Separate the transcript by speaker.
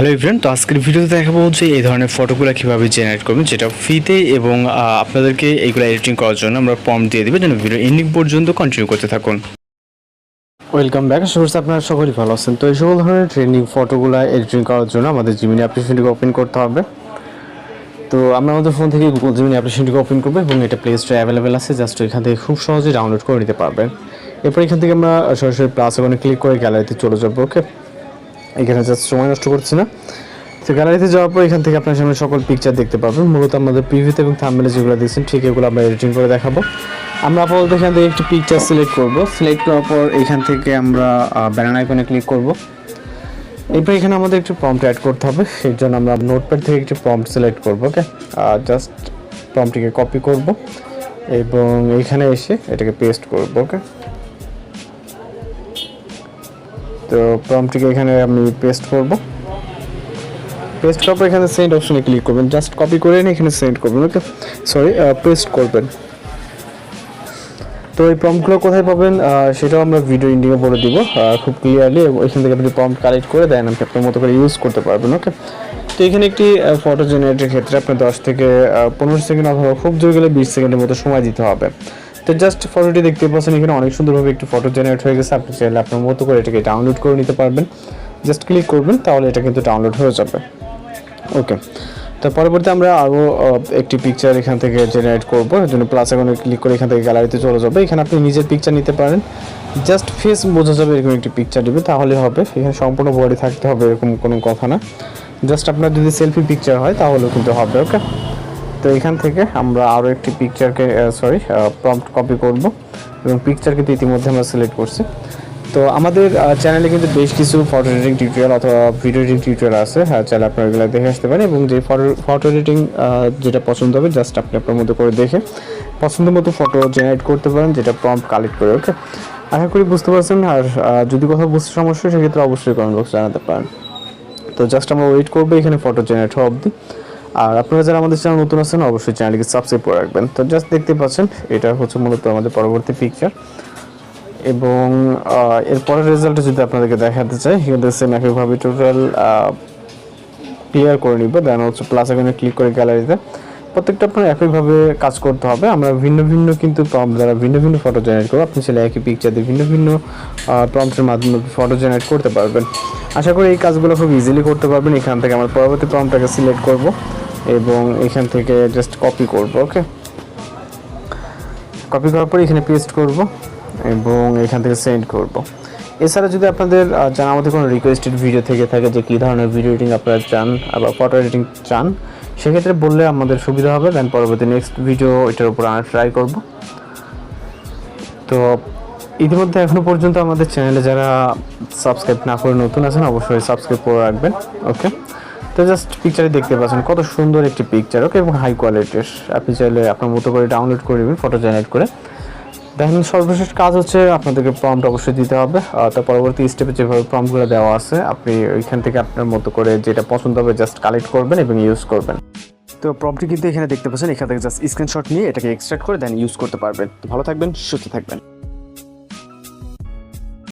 Speaker 1: Hello friend তো আজকের ভিডিওতে দেখাবো যে এই ধরনের ফটোগুলো কীভাবে জেনারেট করবেন, যেটা ফ্রিতে এবং আপনাদেরকে এইগুলো এডিটিং করার জন্য আমরা ফর্ম দিয়ে দেবো। যেন ভিডিও এন্ডিং পর্যন্ত কন্টিনিউ করতে থাকুন। ওয়েলকাম ব্যাক করছি আপনারা সকলেই ভালো আছেন। তো এই সকল ধরনের ট্রেন্ডিং ফটোগুলো এডিটিং করার জন্য আমাদের জিমিনি অ্যাপ্লিকেশনটিকে ওপেন করতে হবে। তো আমরা আমাদের ফোন থেকে গুগল জিমিনি অ্যাপ্লিকেশনটিকে ওপেন করব এবং এটা প্লে স্টোরে অ্যাভেলেবেল আছে। জাস্ট এখান থেকে খুব সহজে ডাউনলোড করে নিতে পারবেন। এরপর এখান থেকে আমরা সরাসরি প্লাস ওখানে ক্লিক করে গ্যালারিতে চলে যাব ওকে এখানে জাস্ট সময় নষ্ট করছি না। তো গ্যালারিতে যাওয়ার পর এখান থেকে আপনার সামনে সকল পিকচার দেখতে পাবেন। মূলত আমাদের প্রিভিউতে এবং থাম্বনেলে যেগুলো দেখছেন, ঠিক এগুলো আমরা এডিটিং করে দেখাবো। আমরা আপাতত এখান থেকে একটি পিকচার সিলেক্ট করব। সিলেক্ট করার পর এখান থেকে আমরা ব্যানার আইকনে ক্লিক করব। এরপর এখানে আমাদের একটু প্রম্পট অ্যাড করতে হবে। সেই জন্য আমরা নোটপ্যাড থেকে একটি প্রম্পট সিলেক্ট করব ওকে জাস্ট প্রম্পটিকে কপি করব এবং এখানে এসে এটাকে পেস্ট করব ওকে তো প্রম্পটিকে এখানে আমি পেস্ট করব। পেস্ট করার পর এখানে সেন্ড অপশনে ক্লিক করবেন। জাস্ট কপি করে নিয়ে এখানে সেন্ড করবেন ওকে সরি পেস্ট করবেন। তো এই প্রম্পটগুলো কোথায় পাবেন? সেটাও আমরা ভিডিও ইন্ডিংয়ে বলে দিব। খুব ক্লিয়ারলি এখান থেকে আপনি প্রম্পট কালেক্ট করে দেন, আপনি আপনার মতো করে ইউজ করতে পারবেন ওকে তো এখানে একটি ফটো জেনারেটের ক্ষেত্রে আপনার দশ থেকে পনেরো সেকেন্ড অথবা খুব জোর গেলে বিশ সেকেন্ডের মতো সময় দিতে হবে। তো জাস্ট ফটোটি দেখতে পাচ্ছেন, এখানে অনেক সুন্দরভাবে একটি ফটো জেনারেট হয়ে গেছে। আপনি চাইলে আপনার মতো করে এটাকে ডাউনলোড করে নিতে পারবেন। জাস্ট ক্লিক করবেন, তাহলে এটা কিন্তু ডাউনলোড হয়ে যাবে। ওকে তো পরবর্তী আমরা আরও একটি পিকচার এখান থেকে জেনারেট করব। এর জন্য প্লাস এখানে ক্লিক করে এখান থেকে গ্যালারিতে চলে যাবে। এখানে আপনি নিজের পিকচার নিতে পারেন। জাস্ট ফেস বোঝা যাবে এরকম একটি পিকচার নেবে তাহলে হবে। এখানে সম্পূর্ণ বডি থাকতে হবে, এরকম কোনো কথা না। জাস্ট আপনার যদি সেলফি পিকচার হয়, তাহলেও কিন্তু হবে ওকে তো এখান থেকে আমরা আরও একটি পিকচারকে সরি প্রম্পট কপি করব এবং পিকচার কিন্তু ইতিমধ্যে আমরা সিলেক্ট করছি। তো আমাদের চ্যানেলে কিন্তু বেশ কিছু ফটো এডিটিং টিউটোরিয়াল অথবা ভিডিও এডিটিং টিউটোরিয়াল আছে। হ্যাঁ চাইলে আপনারা এগুলো দেখে আসতে পারেন এবং যে ফটো ফটো এডিটিং যেটা পছন্দ হবে জাস্ট আপনি আপনার মতো করে দেখে পছন্দ মতো ফটো জেনারেট করতে পারেন, যেটা প্রম্পট কালেক্ট করে ওকে আশা করি বুঝতে পারছেন। আর যদি কোথাও বুঝতে সমস্যা সেক্ষেত্রে অবশ্যই কমেন্ট বক্স জানাতে পারেন। তো জাস্ট আমরা ওয়েট করব এখানে ফটো জেনারেট হওয়া অবধি। আর আপনারা যারা আমাদের চ্যানেল নতুন আছেন অবশ্যই চ্যানেলকে সাবস্ক্রাইব করে রাখবেন। তো জাস্ট দেখতে পাচ্ছেন এটা হচ্ছে মূলত আমাদের পরবর্তী পিকচার এবং আহ, এর পরের রেজাল্ট যদি আপনাদেরকে দেখাতে চাই এখানে সেম একইভাবে টোটাল ক্লিয়ার করে নিব। দেন হচ্ছে প্লাস এখানে ক্লিক করে গ্যালারিতে প্রত্যেকটা আপনার একইভাবে কাজ করতে হবে। আমরা ভিন্ন ভিন্ন কিন্তু দ্বারা ভিন্ন ভিন্ন ফটো জেনারেট করব আপনি চাইলে একই পিকচার দিয়ে ভিন্ন ভিন্ন প্রম্পটের মাধ্যমে ফটো জেনারেট করতে পারবেন। আশা করি এই কাজগুলো খুব ইজিলি করতে পারবেন। এখান থেকে আমরা পরবর্তী প্রম্পটটাকে সিলেক্ট করব। এবং এখান থেকে জাস্ট কপি করব ওকে কপি করার পর এখানে পেস্ট করব এবং এখান থেকে সেন্ড করব। এছাড়া যদি আপনাদের আহ, আমাদের কোনো রিকোয়েস্টেড ভিডিও থেকে থাকে যে কী ধরনের ভিডিও এডিটিং আপনারা চান বা ফটো এডিটিং চান সেক্ষেত্রে বললে আমাদের সুবিধা হবে দেন পরবর্তী নেক্সট ভিডিও এটার উপর আমরা ট্রাই করব। তো ইতিমধ্যে এখনও পর্যন্ত আমাদের চ্যানেলে যারা সাবস্ক্রাইব না করে নতুন আছেন অবশ্যই সাবস্ক্রাইব করে রাখবেন ওকে তো জাস্ট পিকচারে দেখতে পাচ্ছেন, কত সুন্দর একটি পিকচার ওকে এবং হাই কোয়ালিটির আপনি চাইলে আপনার মতো করে ডাউনলোড করে নেবেন ফটো জেনারেট করে। দেখেন, সর্বশেষ কাজ হচ্ছে আপনাদেরকে প্রম্পট অবশ্যই দিতে হবে। তার পরবর্তী স্টেপে যেভাবে প্রম্পটগুলো দেওয়া আছে, আপনি ওইখান থেকে আপনার মতো করে যেটা পছন্দ হবে জাস্ট কালেক্ট করবেন এবং ইউজ করবেন। তো প্রম্পটটি কিন্তু এখানে দেখতে পাচ্ছেন, এখান থেকে জাস্ট স্ক্রিনশট নিয়ে এটাকে এক্সট্রাক্ট করে দেন ইউজ করতে পারবেন। ভালো থাকবেন, সুস্থ থাকবেন।